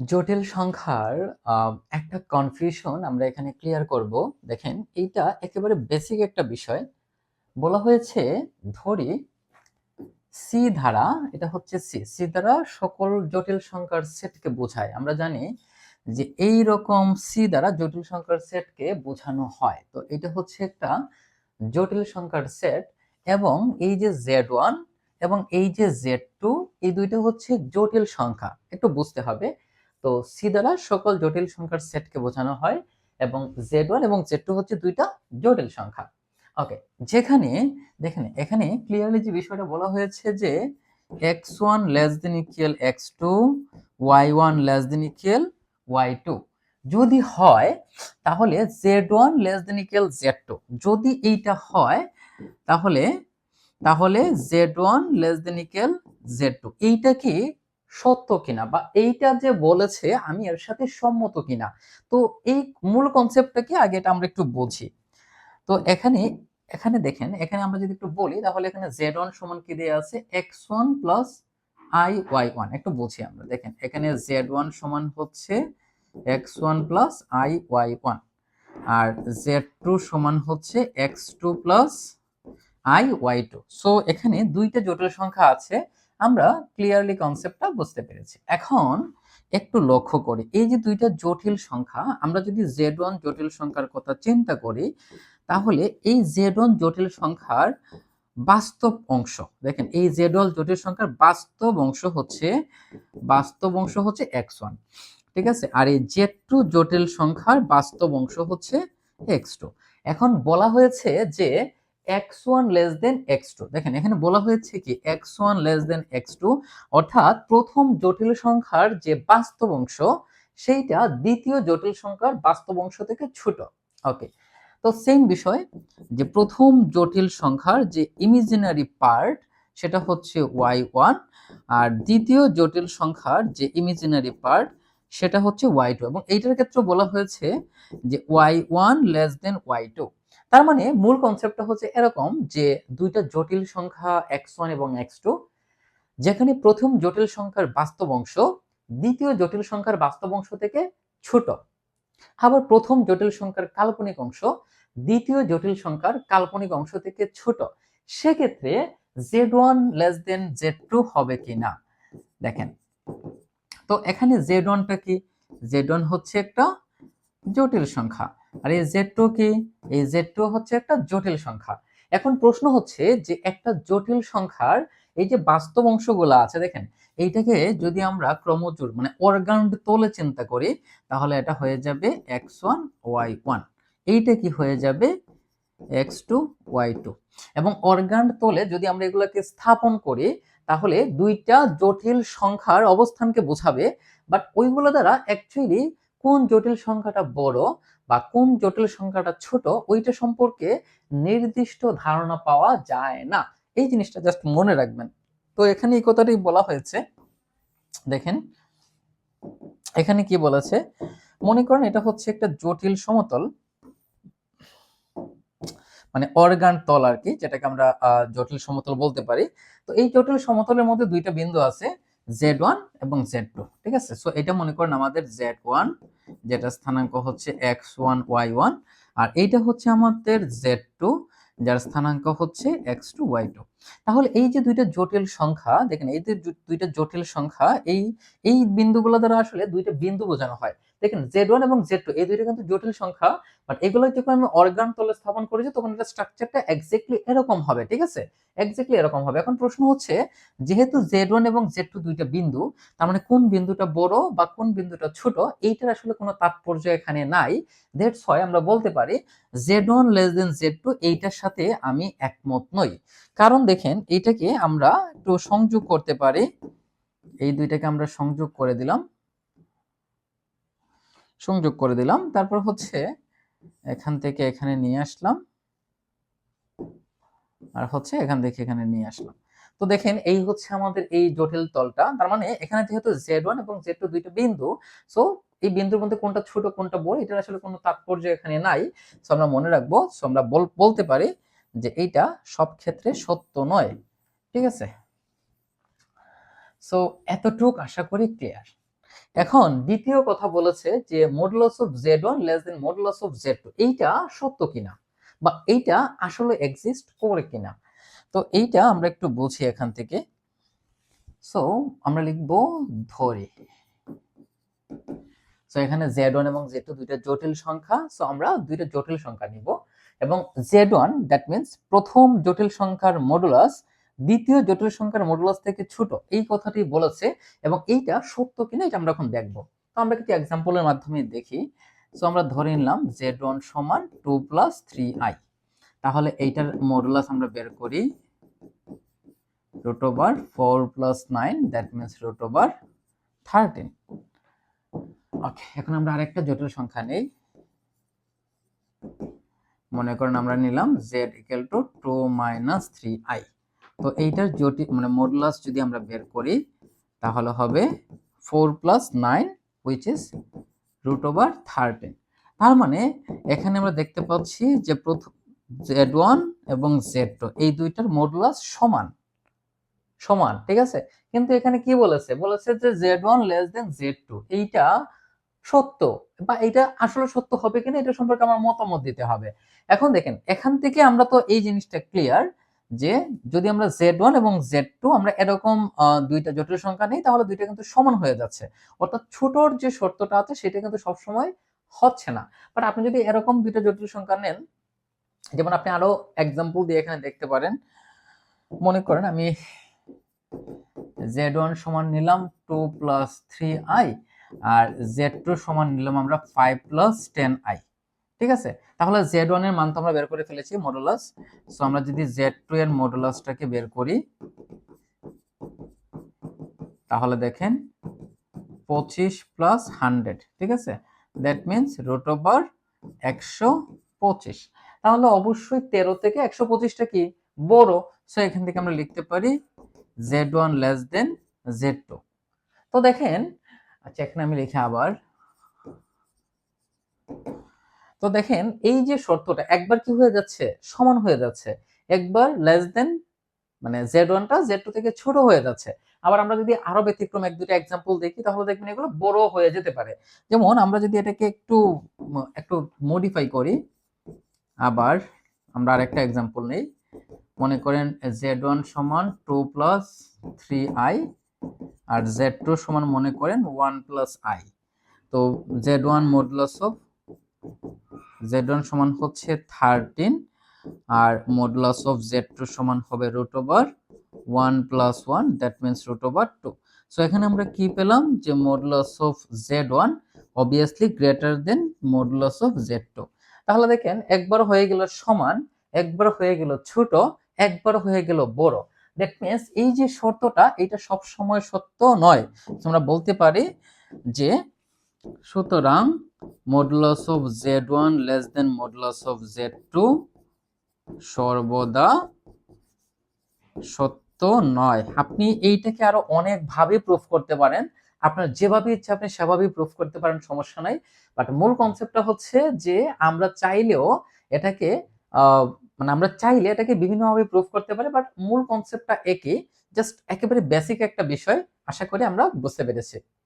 জটিল সংখ্যার একটা কনফিউশন আমরা এখানে ক্লিয়ার করব। দেখেন, এইটা একেবারে বেসিক একটা বিষয়। বলা হয়েছে, ধরি সি ধারা, এটা হচ্ছে সি সি দ্বারা সকল জটিল সংখ্যার সেটকে বোঝায়। আমরা জানি যে এই রকম সি দ্বারা জটিল সংখ্যার সেটকে বোঝানো হয়। তো এটা হচ্ছে একটা জটিল সংখ্যার সেট এবং এই যে জেড ওয়ান এবং এই যে জেড টু এই দুইটা হচ্ছে জটিল সংখ্যা। একটু বুঝতে হবে। তো সি দ্বারা সকল জটিল সংখ্যার সেটকে বোঝানো হয় এবং জেড ওয়ান এবং জেড টু হচ্ছে দুইটা জটিল সংখ্যা। ওকে যেখানে, দেখেন, এখানে ক্লিয়ারলি যে বিষয়টা বলা হয়েছে যে X one less than equal X two Y one less than equal Y two যদি হয়, তাহলে Z one less than equal Z two যদি এইটা হয়, তাহলে তাহলে Z one less than equal Z two এইটা কি সত্য কিনা বা এইটা যে বলেছে আমি এর সাথে সম্মত কিনা? তো এই মূল কনসেপ্টটাকে আগে এটা আমরা একটু বুঝি। তো এখানে এখানে দেখেন, এখানে আমরা যদি একটু বলি, তাহলে এখানে জেড ওয়ান সমান কি দেওয়া আছে? X one plus i Y one একটু বুঝি আমরা, দেখেন, এখানে জেড ওয়ান সমান হচ্ছে X one plus i Y one R Z two সমান হচ্ছে X two plus i Y two so এখানে দুইটা জটিল সংখ্যা আছে। আমরা ক্লিয়ারলি কনসেপ্টটা বুঝতে পেরেছি। এখন একটু লক্ষ্য করি, এই যে দুইটা জটিল সংখ্যা, আমরা যদি জেড ওয়ান জটিল সংখ্যার কথা চিন্তা করি, তাহলে এই জেড ওয়ান জটিল সংখ্যার বাস্তব অংশ, দেখেন এই জেড ওয়ান জটিল সংখ্যার বাস্তব অংশ হচ্ছে, বাস্তব অংশ হচ্ছে এক্স ওয়ান ঠিক আছে? আর এই জেড টু জটিল সংখ্যার বাস্তব অংশ হচ্ছে এক্স টু এখন বলা হয়েছে যে X one less than X two দেখেন, এখানে বলা হয়েছে কি X one less than X two অর্থাৎ প্রথম জটিল সংখ্যার যে বাস্তব অংশ, সেইটা দ্বিতীয় জটিল সংখ্যার বাস্তব অংশ থেকে ছোট। ওকে, তো সেম বিষয়, যে প্রথম জটিল সংখ্যার যে ইমিজিনারি পার্ট সেটা হচ্ছে ওয়াই ওয়ান আর দ্বিতীয় জটিল সংখ্যার যে ইমিজিনারি পার্ট সেটা হচ্ছে ওয়াই টু এবং এইটার ক্ষেত্রে বলা হয়েছে যে Y one less than Y two তার মানে মূল কনসেপ্টটা হচ্ছে এরকম যে দুইটা জটিল সংখ্যা এক্স ওয়ান এবং এক্স টু যেখানে প্রথম জটিল সংখ্যার বাস্তব অংশ, দ্বিতীয় জটিল সংখ্যার বাস্তব অংশ থেকে ছোট। আবার প্রথম জটিল সংখ্যার কাল্পনিক অংশ, দ্বিতীয় জটিল সংখ্যার কাল্পনিক অংশ থেকে ছোট। সেক্ষেত্রে Z one less than Z two হবে কি না দেখেন। তো এখানে জেড ওয়ানটা কি? জেড ওয়ান হচ্ছে একটা জটিল সংখ্যা। আর এই জেড টু কি? এই জেড টু হচ্ছে একটা জটিল সংখ্যা। এখন প্রশ্ন হচ্ছে যে একটা জটিল সংখ্যার এই যে বাস্তব অংশগুলো আছে, দেখেন, এইটাকে যদি আমরা ক্রমজোর মানে অর্গান তোলে চিন্তা করি, তাহলে এটা হয়ে যাবে এক্স ওয়ান ওয়াই ওয়ান এইটা কি হয়ে যাবে? এক্স টু ওয়াই টু এবং অর্গান তোলে যদি আমরা এগুলোকে স্থাপন করি, তাহলে দুইটা জটিল সংখ্যার অবস্থানকে বোঝাবে বাট ওইগুলো দ্বারা অ্যাকচুয়ালি কোন জটিল সংখ্যাটা বড় বা কোন জটিল সংখ্যাটা ছোট, ওইটা সম্পর্কে নির্দিষ্ট ধারণা পাওয়া যায় না। এই জিনিসটা জাস্ট মনে রাখবেন। তো এখানে এই কথাটাই বলা হয়েছে। দেখেন, এখানে কি বলেছে? মনে করেন এটা হচ্ছে একটা জটিল সমতল মানে অর্গান তল আর কি, যেটাকে আমরা জটিল সমতল বলতে পারি। তো এই জটিল সমতলের মধ্যে দুইটা বিন্দু আছে। জেড ওয়ান এবং জেড টু ঠিক আছে? সো এটা মনে করেন আমাদের জেড ওয়ান যেটা স্থানাঙ্ক হচ্ছে এক্স ওয়ান ওয়াই ওয়ান আর এইটা হচ্ছে আমাদের জেড টু যার স্থানাঙ্ক হচ্ছে এক্স টু ওয়াই টু তাহলে এই যে দুইটা জটিল সংখ্যা, দেখেন এই যে দুইটা জটিল সংখ্যা, এই এই বিন্দুগুলো দ্বারা আসলে দুইটা বিন্দু বোঝানো হয়। দেখেন জেড ওয়ান এবং জেড টু এই দুইটা কিন্তু জটিল সংখ্যা বাট এগুলো যখন আমি অর্গান তলে স্থাপন করেছি, তখন এটা স্ট্রাকচারটা এক্স্যাক্টলি এরকম হবে, ঠিক আছে? এক্স্যাক্টলি এরকম হবে। এখন প্রশ্ন হচ্ছে, যেহেতু জেড ওয়ান এবং জেড টু দুইটা বিন্দু, তার মানে কোন বিন্দুটা বড় বা কোন বিন্দুটা ছোট, এইটার আসলে কোনো তাৎপর্য এখানে নাই। দ্যাটস হয় আমরা বলতে পারি Z one less than Z two এইটার সাথে আমি একমত নই। কারণ দেখেন, এইটাকে আমরা একটু সংযোগ করতে পারি। এই দুইটাকে আমরা সংযোগ করে দিলাম। সংযোগ করে দিলাম। তারপর হচ্ছে এখান থেকে এখানে নিয়ে আসলাম। আর হচ্ছে এখান থেকে এখানে নিয়ে আসলাম। তো দেখেন, এই হচ্ছে আমাদের এই জটিল তলটা। তার মানে এখানে যেহেতু জেড ওয়ান এবং জেড টু দুইটা বিন্দু সো এই বিন্দুর মধ্যে কোনটা ছোট, কোনটা বড়, এটার আসলে কোনো তাৎপর্য এখানে নাই। সো আমরা মনে রাখব সো আমরা বল- বলতে পারি যে এইটা সব ক্ষেত্রে সত্য নয়। ঠিক আছে? সো এতটুক আশা করি ক্লিয়ার এখন দ্বিতীয় কথা বলেছে যে modulus of Z one less than modulus of Z two এইটা সত্য কিনা? বা এইটা আসলে এক্সিস্ট করে কিনা? তো এইটা আমরা একটু বুঝি এখান থেকে। সো আমরা লিখব ধরে। সো এখানে জেড ওয়ান এবং জেড টু দুইটা জটিল সংখ্যা। সো আমরা দুইটা জটিল সংখ্যা নিব। এবং জেড ওয়ান দ্যাট মিনস প্রথম জটিল সংখ্যার মডুলাস দ্বিতীয় জটিল সংখ্যার মডুলাস থেকে ছোট, এই কথাটি বলেছে এবং এইটা সত্য কিনা এটা আমরা এখন দেখব। তো আমরা কিছু এক্সাম্পলের মাধ্যমে দেখি। সো আমরা ধরে নিলাম জেড ওয়ান সমান টু প্লাস থ্রি আই তাহলে এইটার মডুলাস আমরা বের করি root over four plus nine that means root over thirteen okay এখন আমরা আরেকটা জটিল সংখ্যা নেই। মনে করেন আমরা নিলাম Z equal to two minus three i তো এইটার জটিল মানে মডুলাস যদি আমরা বের করি, তাহলে হবে four plus nine which is root over thirteen তার মানে এখানে আমরা দেখতে পাচ্ছি যে প্রথম জেড ওয়ান এবং জেড টু এই দুইটার মডুলাস সমান সমান, ঠিক আছে? কিন্তু এখানে কি বলেছে? বলেছে যে Z one less than Z two এইটা সত্য, বা এটা আসলে সত্য হবে কিনা, এটা সম্পর্কে আমার মতামত দিতে হবে। এখন দেখেন, এখান থেকে আমরা তো এই জিনিসটা ক্লিয়ার যে যদি আমরা জেড ওয়ান এবং জেড টু আমরা এরকম দুইটা জটিল সংখ্যা নেই, তাহলে দুইটা কিন্তু সমান হয়ে যাচ্ছে। অর্থাৎ ছোটর যে শর্তটা আছে, সেটা কিন্তু সবসময় হচ্ছে না। বাট আপনি যদি এরকম দুইটা জটিল সংখ্যা নেন, যেমন আপনি আরও এক্সাম্পল দিয়ে এখানে দেখতে পারেন। মনে করেন আমি জেড ওয়ান সমান নিলাম টু প্লাস থ্রি আই আর জেড টু সমান নিলাম আমরা ফাইভ প্লাস টেন আই ঠিক আছে? তাহলে জেড ওয়ানের মান তো আমরা বের করে ফেলেছি মডুলাস সো আমরা যদি জেড টু এর মডুলাসটাকে বের করি, তাহলে দেখেন পঁচিশ প্লাস হান্ড্রেড ঠিক আছে? দ্যাট মিনস রুট ওভার একশো পঁচিশ। তাহলে অবশ্যই তেরো থেকে একশো পঁচিশটা কি? বড়। সো এখান থেকে আমরা লিখতে পারি Z one less than Z two তো দেখেন আচ্ছা এখানে আমি লিখি আবার তো দেখেন, এই যে শর্তটা, একবার কি হয়ে যাচ্ছে? সমান হয়ে যাচ্ছে। একবার লেস দেন মানে জেড ওয়ানটা জেড টু থেকে ছোট হয়ে যাচ্ছে। আবার আমরা যদি আরও ব্যতিক্রম এক দুটো এক্সাম্পল দেখি, তাহলে দেখবেন এগুলো বড় হয়ে যেতে পারে। যেমন আমরা যদি এটাকে একটু একটু মডিফাই করি, আবার আমরা আরেকটা এক্সাম্পল নেই। মনে করেন জেড ওয়ান সমান টু প্লাস থ্রি আই আর জেড টু সমান মনে করেন ওয়ান প্লাস আই তো Z one modulus of Z one সমান হচ্ছে থার্টিন আর মডুলাস অফ জেড টু সমান হবে root over one plus one that means root over two so এখানে আমরা কি পেলাম? যে modulus of Z one obviously greater than modulus of Z two তাহলে দেখেন, একবার হয়ে গেল সমান, একবার হয়ে গেল ছোট, একবার হয়ে গেল বড়। দ্যাট মিনস এই যে শর্তটা, এটা সব সময় সত্য নয়। আমরা বলতে পারি যে সুতরাং modulus of Z one less than modulus of Z two সর্বদা সত্য নয়। আপনি এইটাকে আরও অনেক ভাবে প্রুফ করতে পারেন। আপনার যেভাবে ইচ্ছা আপনি সেভাবেই প্রুফ করতে পারেন, সমস্যা নাই। বাট মূল কনসেপ্টটা হচ্ছে যে আমরা চাইলেও এটাকে মানে আমরা চাইলে এটাকে বিভিন্নভাবে প্রুফ করতে পারি। বাট মূল কনসেপ্টটা একই। জাস্ট একেবারে বেসিক একটা বিষয়। আশা করি আমরা বুঝতে পেরেছি।